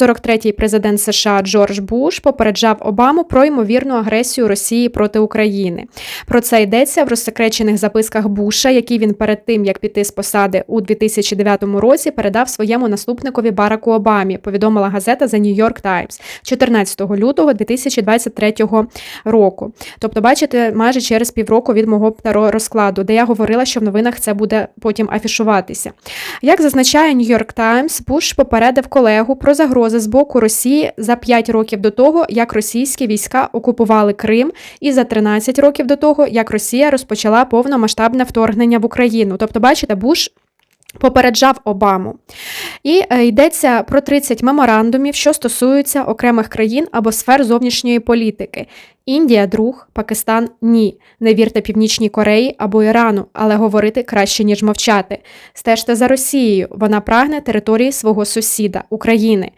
43-й президент США Джордж Буш попереджав Обаму про ймовірну агресію Росії проти України. Про це йдеться в розсекречених записках Буша, які він перед тим як піти з посади у 2009 році передав своєму наступникові Бараку Обамі. Повідомила газета The New York Times 14 лютого 2023 року. Тобто, бачите, майже через півроку від мого таро розкладу, де я говорила, що в новинах це буде потім афішуватися. Як зазначає New York Times, Буш попередив колегу про загрози з боку Росії за 5 років до того, як російські війська окупували Крим, і за 13 років до того, як Росія розпочала повномасштабне вторгнення в Україну. Тобто, бачите, Буш. Попереджав Обаму. І е, йдеться про 30 меморандумів, що стосуються окремих країн або сфер зовнішньої політики. Індія друг, Пакистан ні. Не вірте Північній Кореї або Ірану, але говорити краще, ніж мовчати. Стежте за Росією. Вона прагне території свого сусіда України.